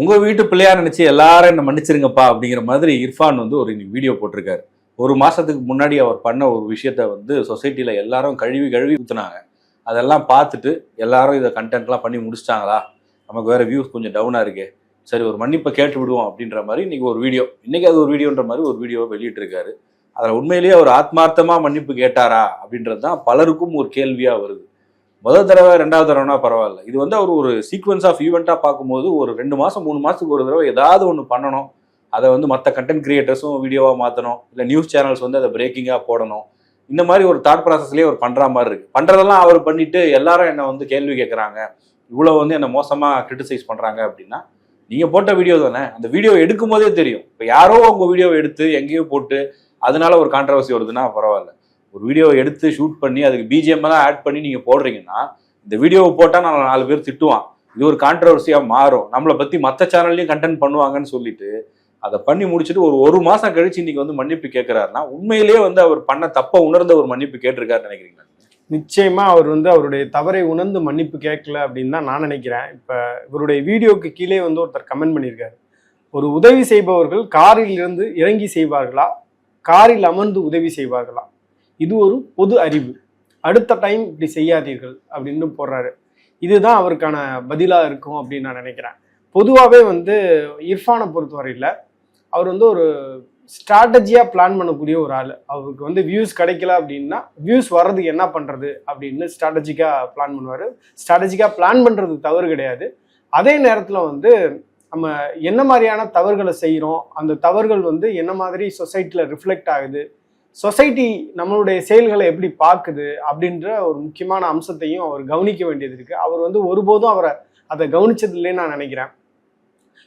உங்கள் வீட்டு பிள்ளையார் நினச்சி எல்லாரும் என்னை மன்னிச்சிருங்கப்பா அப்படிங்கிற மாதிரி இர்ஃபான் வந்து ஒரு வீடியோ போட்டிருக்காரு. ஒரு மாதத்துக்கு முன்னாடி அவர் பண்ண ஒரு விஷயத்த வந்து சொசைட்டியில் எல்லாரும் கழுவி கழுவி ஊற்றுனாங்க அதெல்லாம் பார்த்துட்டு எல்லாரும் இதை கண்டென்ட்லாம் பண்ணி முடிச்சிட்டாங்களா? நமக்கு வேறு வியூஸ் கொஞ்சம் டவுனாக இருக்கே. சரி ஒரு மன்னிப்பை கேட்டு விடுவோம் அப்படின்ற மாதிரி இன்னைக்கு ஒரு வீடியோ இன்றைக்கி அது ஒரு வீடியோன்ற மாதிரி ஒரு வீடியோ வெளியிட்டிருக்காரு. அதில் உண்மையிலேயே அவர் ஆத்மார்த்தமாக மன்னிப்பு கேட்டாரா அப்படின்றது தான் பலருக்கும் ஒரு கேள்வியாக வருது. முதல் தடவை ரெண்டாவது தடவைனா பரவாயில்ல. இது வந்து அவர் ஒரு சீக்வன்ஸ் ஆஃப் ஈவெண்ட்டாக பார்க்கும்போது ஒரு ரெண்டு மாதம் மூணு மாதத்துக்கு ஒரு தடவை ஏதாவது ஒன்று பண்ணணும். அதை வந்து மற்ற கண்டென்ட் கிரியேட்டர்ஸும் வீடியோவாக மாற்றணும் இல்லை நியூஸ் சேனல்ஸ் வந்து அதை பிரேக்கிங்காக போடணும். இந்த மாதிரி ஒரு தாட் ப்ராசஸ்லேயே அவர் பண்ணுற மாதிரி இருக்குது பண்ணுறதெல்லாம் அவர் பண்ணிட்டு எல்லாரும் என்னை வந்து கேள்வி கேட்குறாங்க இவ்வளோ வந்து என்னை மோசமாக கிரிட்டிசைஸ் பண்ணுறாங்க அப்படின்னா நீங்கள் போட்ட வீடியோ தானே? அந்த வீடியோ எடுக்கும் போதே தெரியும். இப்போ யாரோ உங்கள் வீடியோவை எடுத்து எங்கேயோ போட்டு அதனால ஒரு கான்ட்ரவர்சி வருதுன்னா பரவாயில்ல. ஒரு வீடியோவை எடுத்து ஷூட் பண்ணி அதுக்கு பிஜிஎம் எல்லாம் ஆட் பண்ணி நீங்கள் போடுறீங்கன்னா இந்த வீடியோவை போட்டால் நான் நாலு பேர் திட்டுவான். இது ஒரு கான்ட்ரவர்சியாக மாறும். நம்மளை பற்றி மற்ற சேனல்லையும் கண்டென்ட் பண்ணுவாங்கன்னு சொல்லிட்டு அதை பண்ணி முடிச்சுட்டு ஒரு ஒரு மாதம் கழிச்சு இன்னைக்கு வந்து மன்னிப்பு கேட்குறாருன்னா உண்மையிலேயே வந்து அவர் பண்ண தப்பை உணர்ந்த ஒரு மன்னிப்பு கேட்டிருக்காருன்னு நினைக்கிறீங்களா? நிச்சயமா அவர் வந்து அவருடைய தவறை உணர்ந்து மன்னிப்பு கேட்கல அப்படின்னு தான் நான் நினைக்கிறேன். இப்ப இவருடைய வீடியோக்கு கீழே வந்து ஒருத்தர் கமெண்ட் பண்ணியிருக்காரு. ஒரு உதவி செய்பவர்கள் காரில் இருந்து இறங்கி செய்வார்களா? காரில் அமர்ந்து உதவி செய்வார்களா? இது ஒரு பொது அறிவு. அடுத்த டைம் இப்படி செய்யாதீர்கள் அப்படின்னு போடுறாரு. இதுதான் அவருக்கான பதிலாக இருக்கும் அப்படின்னு நான் நினைக்கிறேன். பொதுவாகவே வந்து இர்ஃபானை பொறுத்தவரையில் அவர் வந்து ஒரு ஸ்ட்ராட்டஜியாக பிளான் பண்ணக்கூடிய ஒரு ஆள். அவருக்கு வந்து வியூஸ் கிடைக்கல அப்படின்னா வியூஸ் வர்றதுக்கு என்ன பண்ணுறது அப்படின்னு ஸ்ட்ராட்டஜிக்காக பிளான் பண்ணுவார். ஸ்ட்ராட்டஜிக்காக பிளான் பண்ணுறது தவறு கிடையாது. அதே நேரத்தில் வந்து நம்ம என்ன மாதிரியான தவறுகளை செய்கிறோம் அந்த தவறுகள் வந்து என்ன மாதிரி சொசைட்டியில் ரிஃப்ளெக்ட் ஆகுது சொசைட்டி நம்மளுடைய செயல்களை எப்படி பார்க்குது அப்படின்ற ஒரு முக்கியமான அம்சத்தையும் அவர் கவனிக்க வேண்டியது இருக்குது அவர் வந்து ஒருபோதும் அவரை அதை கவனிச்சது இல்லைன்னு நான் நினைக்கிறேன்.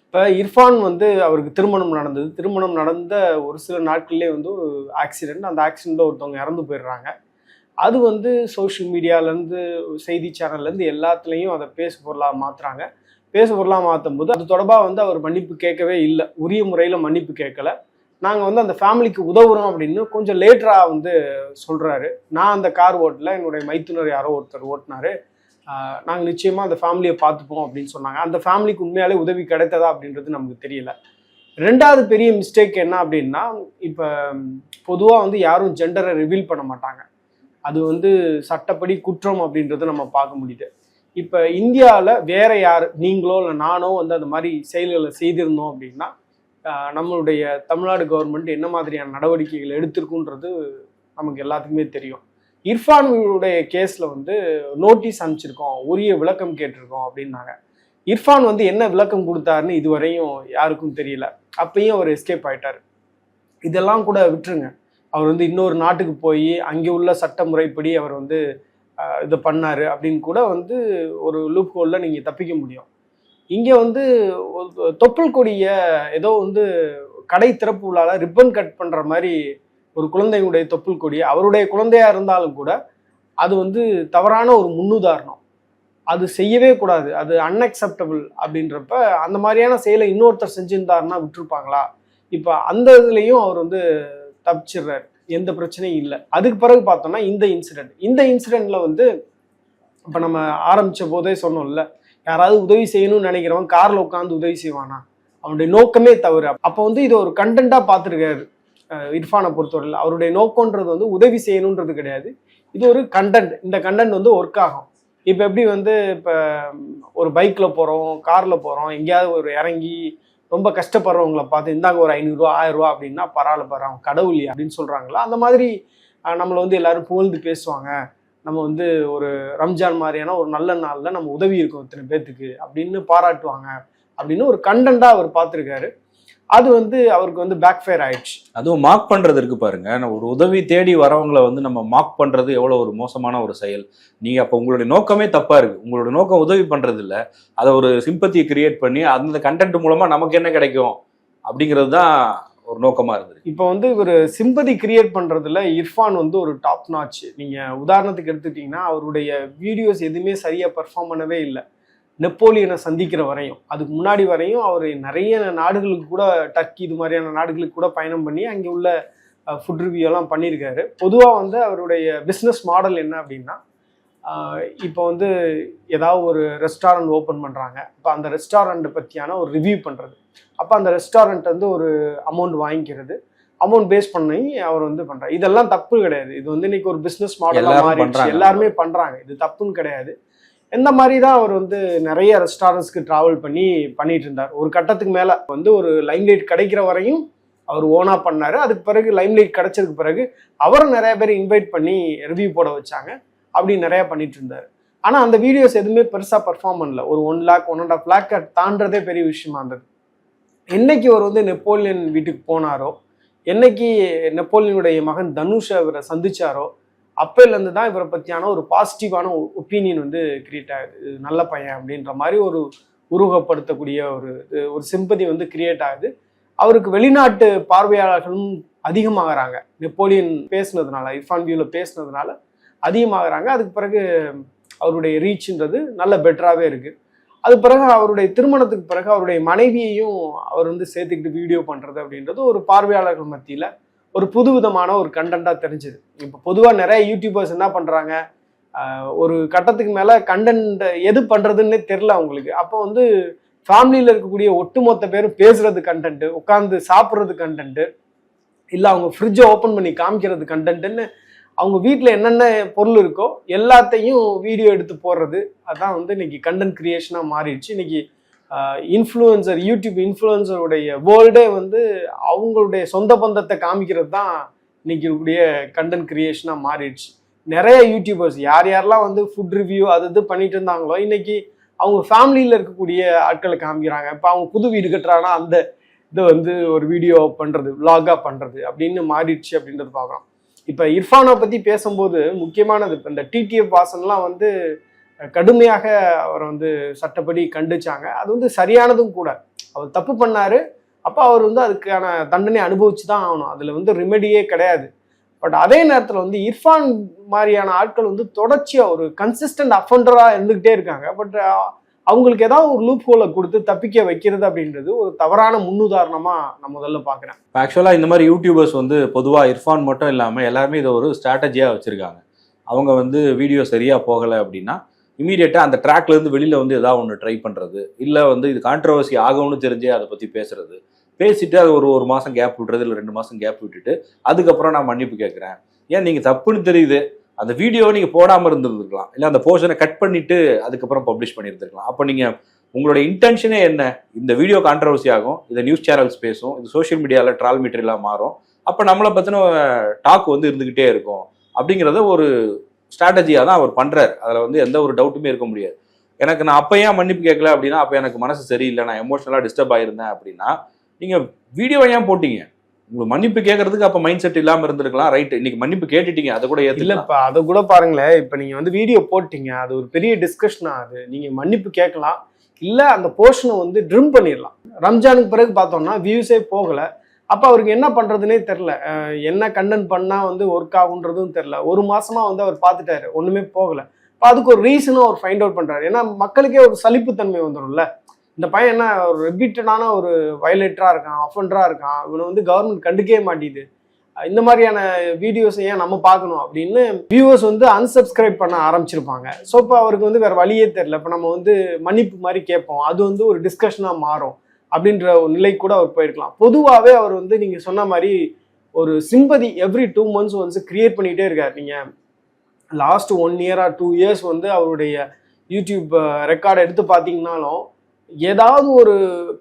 இப்போ இர்ஃபான் வந்து அவருக்கு திருமணம் நடந்தது. திருமணம் நடந்த ஒரு சில நாட்கள்லேயே வந்து ஒரு ஆக்சிடெண்ட் அந்த ஆக்சிடெண்ட்டில் ஒருத்தவங்க இறந்து போயிடுறாங்க. அது வந்து சோஷியல் மீடியாலேருந்து செய்தி சேனல்லேருந்து எல்லாத்துலேயும் அதை பேசு பொருளாக மாற்றுறாங்க பேசு பொருளாக மாற்றும் போது அது தொடர்பாக வந்து அவர் மன்னிப்பு கேட்கவே இல்லை. உரிய முறையில் மன்னிப்பு கேட்கல. நாங்கள் வந்து அந்த ஃபேமிலிக்கு உதவுறோம் அப்படின்னு கொஞ்சம் லேட்டராக வந்து சொல்கிறாரு நான் அந்த கார் ஓட்டல என்னுடைய மைத்துனர் யாரோ ஒருத்தர் ஓட்டினாரு. நாங்கள் நிச்சயமாக அந்த ஃபேமிலியை பார்த்துப்போம் அப்படின்னு சொன்னாங்க. அந்த ஃபேமிலிக்கு உண்மையாலே உதவி கிடைத்ததா அப்படின்றது நமக்கு தெரியல. ரெண்டாவது பெரிய மிஸ்டேக் என்ன அப்படின்னா இப்போ பொதுவாக வந்து யாரும் ஜெண்டரை ரிவீல் பண்ண மாட்டாங்க. அது வந்து சட்டப்படி குற்றம் அப்படின்றத நம்ம பார்க்க முடியுது. இப்போ இந்தியாவில் வேற யார் நீங்களோ இல்லை நானோ வந்து அந்த மாதிரி செயல்களை செய்திருந்தோம் அப்படின்னா நம்மளுடைய தமிழ்நாடு கவர்மெண்ட் என்ன மாதிரியான நடவடிக்கைகள் எடுத்திருக்குன்றது நமக்கு எல்லாத்துக்குமே தெரியும். இர்ஃபானுடைய கேஸில் வந்து நோட்டீஸ் அனுப்பிச்சிருக்கோம் உரிய விளக்கம் கேட்டிருக்கோம் அப்படின்னாங்க. இர்ஃபான் வந்து என்ன விளக்கம் கொடுத்தாருன்னு இதுவரையும் யாருக்கும் தெரியல. அப்பயும் அவர் எஸ்கேப் ஆயிட்டார். இதெல்லாம் கூட விட்டுருங்க. அவர் வந்து இன்னொரு நாட்டுக்கு போய் அங்கே உள்ள சட்ட முறைப்படி அவர் வந்து இதை பண்ணார் அப்படின்னு கூட வந்து ஒரு லூப் ஹோலில் நீங்கள் தப்பிக்க முடியும். இங்கே வந்து தொப்புள் கொடிய ஏதோ வந்து கடை திறப்பு விழால ரிப்பன் கட் பண்ணுற மாதிரி ஒரு குழந்தையுடைய தொப்புள் கொடி அவருடைய குழந்தையாக இருந்தாலும் கூட அது வந்து தவறான ஒரு முன்னுதாரணம். அது செய்யவே கூடாது. அது அன்அக்செப்டபிள் அப்படின்றப்ப அந்த மாதிரியான செயலை இன்னொருத்தர் செஞ்சிருந்தாருன்னா விட்டுருப்பாங்களா? இப்போ அந்த இதுலேயும் அவர் வந்து தப்பிச்சிடுறாரு. எந்த பிரச்சனையும் இல்லை. அதுக்கு பிறகு பார்த்தோம்னா இந்த இன்சிடென்ட் இந்த இன்சிடென்ட்ல வந்து இப்போ நம்ம ஆரம்பிச்ச போதே சொன்னோம்ல யாராவது உதவி செய்யணும்னு நினைக்கிறவன் காரில் உட்காந்து உதவி செய்வானா? அவனுடைய நோக்கமே தவறு. அப்போ வந்து இது ஒரு கண்டென்ட்டாக பார்த்துருக்காரு இர்ஃபானை பொறுத்தவரையில். அவருடைய நோக்கன்றது வந்து உதவி செய்யணுன்றது கிடையாது. இது ஒரு கண்டென்ட் இந்த கண்டென்ட் வந்து ஒர்க் ஆகும். இப்போ எப்படி வந்து இப்போ ஒரு பைக்கில் போகிறோம் காரில் போகிறோம் எங்கேயாவது ஒரு இறங்கி ரொம்ப கஷ்டப்படுறவங்கள பார்த்து இந்தாங்க ஒரு ஐநூறுரூவா ஆயிரரூவா அப்படின்னா பரவாயில்ல பரவாயில்ல கடவுள் அப்படின்னு சொல்கிறாங்களா அந்த மாதிரி நம்மளை வந்து எல்லாரும் புகழ்ந்து பேசுவாங்க. நம்ம வந்து ஒரு ரம்ஜான் மாதிரியான ஒரு நல்ல நாளில் நம்ம உதவி இருக்கோம் இத்தனை பேர்த்துக்கு அப்படின்னு பாராட்டுவாங்க அப்படின்னு ஒரு கண்டென்ட்டாக அவர் பார்த்துருக்காரு. அது வந்து அவருக்கு வந்து பேக் ஃபயர் ஆயிடுச்சு. அதுவும் மார்க் பண்றது இருக்கு பாருங்க. ஒரு உதவி தேடி வரவங்களை வந்து நம்ம மார்க் பண்றது எவ்வளோ ஒரு மோசமான ஒரு செயல். நீங்க அப்போ உங்களுடைய நோக்கமே தப்பா இருக்கு. உங்களோட நோக்கம் உதவி பண்றது இல்லை. அதை ஒரு சிம்பத்தியை கிரியேட் பண்ணி அந்த கண்டென்ட் மூலமா நமக்கு என்ன கிடைக்கும் அப்படிங்கிறது தான் ஒரு நோக்கமா இருந்தது. இப்போ வந்து ஒரு சிம்பதி கிரியேட் பண்றதுல இர்ஃபான் வந்து ஒரு டாப் நாச் நீங்க உதாரணத்துக்கு எடுத்துட்டீங்கன்னா அவருடைய வீடியோஸ் எதுவுமே சரியா பெர்ஃபார்ம் பண்ணவே இல்லை. நெப்போலியனை சந்திக்கிற வரையும். அதுக்கு முன்னாடி வரையும் அவர் நிறைய நாடுகளுக்கு கூட டர்க்கி இது மாதிரியான நாடுகளுக்கு கூட பயணம் பண்ணி அங்கே உள்ள ஃபுட் ரிவ்யூ எல்லாம் பண்ணியிருக்காரு. பொதுவாக வந்து அவருடைய பிஸ்னஸ் மாடல் என்ன அப்படின்னா இப்போ வந்து ஏதாவது ஒரு ரெஸ்டாரண்ட் ஓப்பன் பண்ணுறாங்க இப்போ அந்த ரெஸ்டாரண்ட் பற்றியான ஒரு ரிவ்யூ பண்ணுறது அப்போ அந்த ரெஸ்டாரண்ட் வந்து ஒரு அமௌண்ட் வாங்கிக்கிறது. அமௌண்ட் பேஸ் பண்ணி அவர் வந்து பண்றாரு. இதெல்லாம் தப்பு கிடையாது. இது வந்து இன்னைக்கு ஒரு பிசினஸ் மாடலா எல்லாரும் மாறிடுச்சு. எல்லாருமே பண்றாங்க. இது தப்புன்னு கிடையாது. இந்த மாதிரி தான் அவர் வந்து நிறைய ரெஸ்டாரண்ட்ஸ்க்கு டிராவல் பண்ணி பண்ணிட்டு இருந்தார். ஒரு கட்டத்துக்கு மேல வந்து ஒரு லைம்லைட் கிடைக்கிற வரையும் அவர் ஓனா பண்ணாரு. அதுக்கு பிறகு லைம்லைட் கிடைச்சதுக்கு பிறகு அவரை நிறைய பேர் இன்வைட் பண்ணி ரிவ்யூ போட வச்சாங்க. அப்படின்னு நிறைய பண்ணிட்டு இருந்தாரு. ஆனா அந்த வீடியோஸ் எதுவுமே பெருசா பெர்ஃபார்ம் பண்ணல. ஒரு one lakh one and half lakh தாண்டதே பெரிய விஷயமா இருந்தது. என்னைக்கு அவர் வந்து நெப்போலியன் வீட்டுக்கு போனாரோ என்னைக்கு நெப்போலியனுடைய மகன் தனுஷை இவரை சந்திச்சாரோ அப்போலேருந்து தான் இவரை பற்றியான ஒரு பாசிட்டிவான ஒப்பீனியன் வந்து கிரியேட் ஆகுது. நல்ல பையன் அப்படின்ற மாதிரி ஒரு உருவகப்படுத்தக்கூடிய ஒரு இது- ஒரு சிம்பதி வந்து கிரியேட் ஆகுது. அவருக்கு வெளிநாட்டு பார்வையாளர்களும் அதிகமாகறாங்க. நெப்போலியன் பேசுனதுனால இர்ஃபான் வியூவில் பேசுனதுனால அதிகமாகறாங்க. அதுக்கு பிறகு அவருடைய ரீச்ன்றது நல்ல பெட்டராகவே இருக்குது அது பிறகு அவருடைய திருமணத்துக்கு பிறகு அவருடைய மனைவியையும் அவர் வந்து சேர்த்துக்கிட்டு வீடியோ பண்ணுறது அப்படின்றது ஒரு பார்வையாளர்கள் மத்தியில் ஒரு புதுவிதமான ஒரு கண்டென்ட்டாக தெரிஞ்சுது. இப்போ பொதுவாக நிறைய யூடியூபர்ஸ் என்ன பண்ணுறாங்க ஒரு கட்டத்துக்கு மேலே கண்டென்ட் எது பண்ணுறதுன்னே தெரில அவங்களுக்கு. அப்போ வந்து ஃபேமிலியில் இருக்கக்கூடிய ஒட்டுமொத்த பேரும் பேசுகிறது கண்டென்ட்டு உட்காந்து சாப்பிட்றது கண்டென்ட்டு இல்லை அவங்க ஃப்ரிட்ஜை ஓப்பன் பண்ணி காமிக்கிறது கண்டென்ட்டுன்னு அவங்க வீட்டில் என்னென்ன பொருள் இருக்கோ எல்லாத்தையும் வீடியோ எடுத்து போடுறது. அதான் வந்து இன்னைக்கு கண்டென்ட் கிரியேஷனாக மாறிடுச்சு. இன்னைக்கு இன்ஃப்ளூயன்சர் யூடியூப் இன்ஃப்ளூயன்சருடைய வேர்ல்டே வந்து அவங்களுடைய சொந்த பந்தத்தை காமிக்கிறது தான் இன்னைக்கு இருக்கக்கூடிய கண்டென்ட் கிரியேஷனாக மாறிடுச்சு. நிறைய யூடியூபர்ஸ் யார் யாரெல்லாம் வந்து ஃபுட் ரிவ்யூ அது இது பண்ணிட்டு இருந்தாங்களோ இன்னைக்கு அவங்க ஃபேமிலியில் இருக்கக்கூடிய ஆட்களை காமிக்கிறாங்க. இப்போ அவங்க புது வீடு கட்டுறாங்கன்னா அந்த இதை வந்து ஒரு வீடியோ பண்ணுறது விலாகாக பண்ணுறது அப்படின்னு மாறிடுச்சு அப்படின்றது பார்க்குறோம். இப்போ இர்ஃபானை பற்றி பேசும்போது முக்கியமானது இப்போ இந்த டிடிஎஃப் வாசன்லாம் வந்து கடுமையாக அவரை வந்து சட்டப்படி கண்டிச்சாங்க. அது வந்து சரியானதும் கூட. அவர் தப்பு பண்ணார். அப்போ அவர் வந்து அதுக்கான தண்டனை அனுபவிச்சு தான் ஆகணும். அதில் வந்து ரெமெடியே கிடையாது. பட் அதே நேரத்தில் வந்து இர்ஃபான் மாதிரியான ஆட்கள் வந்து தொடர்ச்சியாக ஒரு கன்சிஸ்டன்ட் அஃபண்டராக இருந்துக்கிட்டே இருக்காங்க. பட் அவங்களுக்கு ஏதாவது ஒரு லூப் ஹோலை கொடுத்து தப்பிக்க வைக்கிறது அப்படின்றது ஒரு தவறான முன்னுதாரணமாக நான் முதல்ல பார்க்குறேன். ஆக்சுவலாக இந்த மாதிரி யூடியூபர்ஸ் வந்து பொதுவாக இர்ஃபான் மட்டும் இல்லாமல் எல்லாருமே இதை ஒரு ஸ்ட்ராட்டஜியாக வச்சுருக்காங்க. அவங்க வந்து வீடியோ சரியாக போகலை அப்படின்னா இமீடியட்டாக அந்த trackல இருந்து வெளியில் வந்து ஏதாவது ஒன்று ட்ரை பண்ணுறது இல்லை வந்து இது கான்ட்ரவர்சி ஆகும்னு தெரிஞ்சே அதை பற்றி பேசுறது. பேசிட்டு அது ஒரு ஒரு மாதம் கேப் விட்டுறது இல்லை ரெண்டு மாதம் கேப் விட்டுட்டு அதுக்கப்புறம் நான் மன்னிப்பு கேட்குறேன். ஏன்? நீங்கள் தப்புன்னு தெரியுது. அந்த வீடியோவை நீங்கள் போடாமல் இருந்திருந்துருக்கலாம் இல்லை அந்த போர்ஷனை கட் பண்ணிட்டு அதுக்கப்புறம் பப்ளிஷ் பண்ணியிருந்துருக்கலாம். அப்போ நீங்கள் உங்களோட இன்டென்ஷனே என்ன? இந்த வீடியோ கான்ட்ரவர்சி ஆகும் இதை நியூஸ் சேனல்ஸ் பேசும் இது சோஷியல் மீடியாவில் ட்ரால் மெட்டீரியலாக மாறும். அப்போ நம்மளை பற்றின டாக் வந்து இருந்துக்கிட்டே இருக்கும். அப்படிங்கிறத ஒரு ஸ்ட்ராட்டஜியாக தான் அவர் பண்ணுறார் அதில் வந்து எந்த ஒரு டவுட்டுமே இருக்க முடியாது. எனக்கு நான் அப்போ ஏன் மன்னிப்பு கேட்கல அப்படின்னா அப்போ எனக்கு மனசு சரியில்லை. நான் எமோஷனலாக டிஸ்டர்ப் ஆகியிருந்தேன் அப்படின்னா நீங்கள் வீடியோ ஏன் போட்டீங்க? உங்களுக்கு மன்னிப்பு கேட்கறதுக்கு அப்போ மைண்ட் செட் இல்லாமல் இருந்திருக்கலாம். ரைட் இன்னைக்கு மன்னிப்பு கேட்டுட்டீங்க. அதை கூட இல்ல இப்போ இப்ப அதை கூட பாருங்களேன். இப்ப நீங்க வந்து வீடியோ போட்டீங்க. அது ஒரு பெரிய டிஸ்கஷன் ஆகுது நீங்க மன்னிப்பு கேட்கலாம். இல்ல அந்த போர்ஷனை வந்து ட்ரிம் பண்ணிடலாம். ரம்ஜானுக்கு பிறகு பார்த்தோம்னா வியூஸே போகல. அப்ப அவருக்கு என்ன பண்றதுனே தெரில என்ன கண்டென்ட் பண்ணா வந்து ஒர்க் ஆகுன்றதும் தெரில ஒரு மாசமா வந்து அவர் பார்த்துட்டாரு. ஒண்ணுமே போகல. இப்போ அதுக்கு ஒரு ரீசனும் அவர் ஃபைண்ட் அவுட் பண்றாரு. ஏன்னா மக்களுக்கே ஒரு சலிப்புத்தன்மை வந்துடும்ல இந்த பையன் என்ன ஒரு ரெபீட்டடான ஒரு வயலேட்டராக இருக்கான் அஃபண்டராக இருக்கான் இவனை வந்து கவர்மெண்ட் கண்டுக்கவே மாட்டேங்குது. இந்த மாதிரியான வீடியோஸ் ஏன் நம்ம பார்க்கணும் அப்படின்னு வியூவர்ஸ் வந்து அன்சப்ஸ்கிரைப் பண்ண ஆரம்பிச்சிருப்பாங்க. ஸோ இப்போ அவருக்கு வந்து வேற வழியே தெரில இப்போ நம்ம வந்து மன்னிப்பு மாதிரி கேட்போம். அது வந்து ஒரு டிஸ்கஷனாக மாறும் அப்படின்ற ஒரு நிலை கூட அவர் போயிருக்கலாம். பொதுவாகவே அவர் வந்து நீங்கள் சொன்ன மாதிரி ஒரு சிம்பதி எவ்ரி டூ மந்த்ஸ் வந்து கிரியேட் பண்ணிகிட்டே இருக்கார். நீங்கள் லாஸ்ட் ஒன் இயராக டூ இயர்ஸ் வந்து அவருடைய யூடியூப் ரெக்கார்டை uh, எடுத்து பார்த்தீங்கன்னாலும் ஏதாவது ஒரு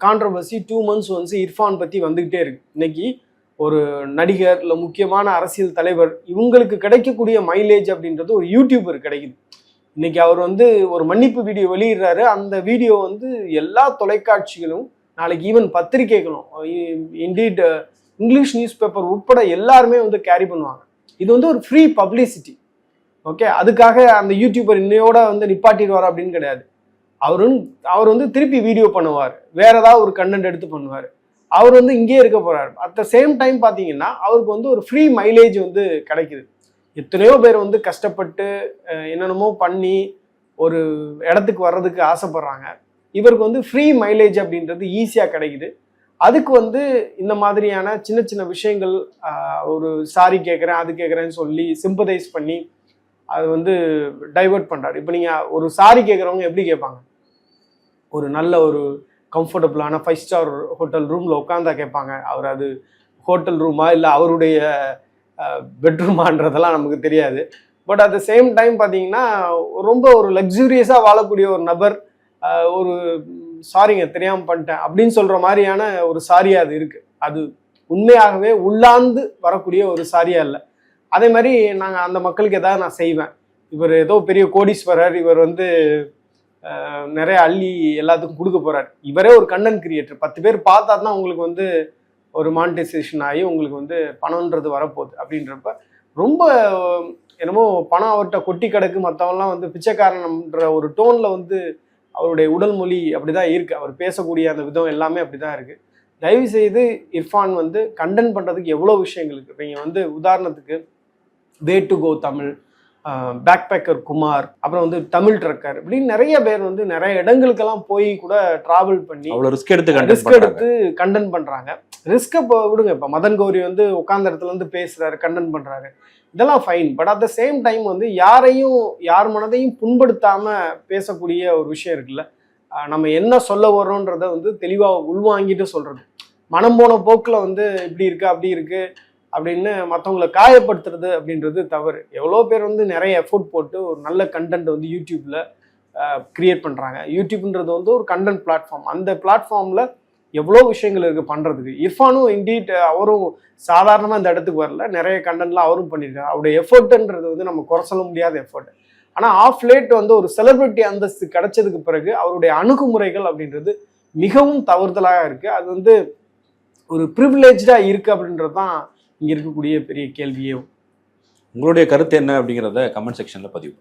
கான்ட்ரவர்சி டூ மந்த்ஸ் வந்து இர்ஃபான் பற்றி வந்துக்கிட்டே இருக்கு. இன்னைக்கு ஒரு நடிகர் இல்லை முக்கியமான அரசியல் தலைவர் இவங்களுக்கு கிடைக்கக்கூடிய மைலேஜ் அப்படின்றது ஒரு யூடியூபர் கிடைக்குது. இன்னைக்கு அவர் வந்து ஒரு மன்னிப்பு வீடியோ வெளியிடுறாரு. அந்த வீடியோ வந்து எல்லா தொலைக்காட்சிகளும் நாளைக்கு ஈவன் பத்திரிகைகளும் இண்டீட் இங்கிலீஷ் நியூஸ் பேப்பர் உட்பட எல்லாருமே வந்து கேரி பண்ணுவாங்க. இது வந்து ஒரு ஃப்ரீ பப்ளிசிட்டி ஓகே அதுக்காக அந்த யூடியூபர் இன்னையோட வந்து நிப்பாட்டிடுவார் அப்படின்னு கிடையாது. அவர் அவர் வந்து திருப்பி வீடியோ பண்ணுவார். வேற ஏதாவது ஒரு கண்டென்ட் எடுத்து பண்ணுவார். அவர் வந்து இங்கேயே இருக்க போறாரு. அட் த சேம் டைம் பார்த்தீங்கன்னா அவருக்கு வந்து ஒரு ஃப்ரீ மைலேஜ் வந்து கிடைக்குது. எத்தனையோ பேர் வந்து கஷ்டப்பட்டு என்னென்னமோ பண்ணி ஒரு இடத்துக்கு வர்றதுக்கு ஆசைப்படுறாங்க. இவருக்கு வந்து ஃப்ரீ மைலேஜ் அப்படின்றது ஈஸியாக கிடைக்குது. அதுக்கு வந்து இந்த மாதிரியான சின்ன சின்ன விஷயங்கள் ஒரு சாரி கேட்குறேன் அது கேட்குறேன்னு சொல்லி சிம்பதைஸ் பண்ணி அது வந்து டைவர்ட் பண்ணுறாரு இப்போ நீங்கள் ஒரு சாரி கேட்குறவங்க எப்படி கேட்பாங்க? ஒரு நல்ல ஒரு கம்ஃபர்டபுளான ஃபைவ் ஸ்டார் ஹோட்டல் ரூமில் உட்காந்தா கேட்பாங்க. அவர் அது ஹோட்டல் ரூமா இல்லை அவருடைய பெட்ரூமான்றதெல்லாம் நமக்கு தெரியாது. But at the same time பார்த்தீங்கன்னா ரொம்ப ஒரு லக்ஸூரியஸாக வாழக்கூடிய ஒரு நபர் ஒரு சாரிங்க தெரியாமல் பண்ணிட்டேன் அப்படின்னு சொல்கிற மாதிரியான ஒரு சாரியாக அது இருக்குது அது உண்மையாகவே உள்ளாந்து வரக்கூடிய ஒரு சாரியாக இல்லை. அதே மாதிரி நாங்கள் அந்த மக்களுக்கு ஏதாவது நான் செய்வேன். இவர் ஏதோ பெரிய கோடீஸ்வரர் இவர் வந்து நிறைய அள்ளி எல்லாத்துக்கும் கொடுக்க போறார். இவரே ஒரு கண்டென்ட் கிரியேட்டர் பத்து பேர் பார்த்தா தான் உங்களுக்கு வந்து ஒரு மானிட்டைசேஷன் ஆகி உங்களுக்கு வந்து பணம்ன்றது வரப்போகுது அப்படின்றப்ப ரொம்ப என்னமோ பணம் அவர்கிட்ட கொட்டி கிடக்கு. மற்றவங்கலாம் வந்து பிச்சைக்காரனம்ன்ற ஒரு டோன்ல வந்து அவருடைய உடல் மொழி அப்படிதான் இருக்கு. அவர் பேசக்கூடிய அந்த விதம் எல்லாமே அப்படிதான் இருக்கு. தயவு செய்து இர்ஃபான் வந்து கண்டென்ட் பண்றதுக்கு எவ்வளோ விஷயங்கள் இருக்கு? இப்போ வந்து உதாரணத்துக்கு way to go Tamil backpacker Kumar அப்புறம் வந்து தமிழ் ட்ரக்கர் இப்படின்னு நிறைய பேர் வந்து நிறைய இடங்களுக்கெல்லாம் போய் கூட டிராவல் பண்ணி அவ்வளவு ரிஸ்க் எடுத்து ரிஸ்க் எடுத்து கண்டென்ட் பண்றாங்க. ரிஸ்க் இப்போ விடுங்க இப்போ மதன் கௌரி வந்து உட்கார்ந்த இடத்துல இருந்து பேசுறாரு கண்டென்ட் பண்றாரு. இதெல்லாம் fine but at the same time வந்து யாரையும் யார் மனதையும் புண்படுத்தாம பேசக்கூடிய ஒரு விஷயம் இருக்குல்ல. நம்ம என்ன சொல்ல வரோன்றத வந்து தெளிவா உள்வாங்கிட்டு சொல்றது. மனம் போன போக்குல வந்து இப்படி இருக்கு அப்படி இருக்கு. அப்படின்னு மற்றவங்களை காயப்படுத்துறது அப்படின்றது தவறு. எவ்வளோ பேர் வந்து நிறைய எஃபோர்ட் போட்டு ஒரு நல்ல கண்டென்ட் வந்து யூடியூப்பில் கிரியேட் பண்ணுறாங்க யூடியூப்ன்றது வந்து ஒரு கண்டென்ட் பிளாட்ஃபார்ம் அந்த பிளாட்ஃபார்மில் எவ்வளோ விஷயங்கள் இருக்குது பண்ணுறதுக்கு இர்ஃபானும் இண்டீட் அவரும் சாதாரணமாக இந்த இடத்துக்கு வரல. நிறைய கண்டென்ட்லாம் அவரும் பண்ணியிருக்காரு. அவருடைய எஃபோர்ட்ன்றது வந்து நம்ம குறை சொல்ல முடியாத எஃபர்ட் ஆனால் ஆஃப் லேட் வந்து ஒரு செலிபிரிட்டி அந்தஸ்து கிடைச்சதுக்கு பிறகு அவருடைய அணுகுமுறைகள் அப்படின்றது மிகவும் தவறுதலாக இருக்குது அது வந்து ஒரு ப்ரிவிலேஜாக இருக்குது அப்படின்றது தான் இங்கே இருக்கக்கூடிய பெரிய கேள்வியோ? உங்களுடைய கருத்து என்ன அப்படிங்கிறத கமெண்ட் செக்ஷனில் பதிவு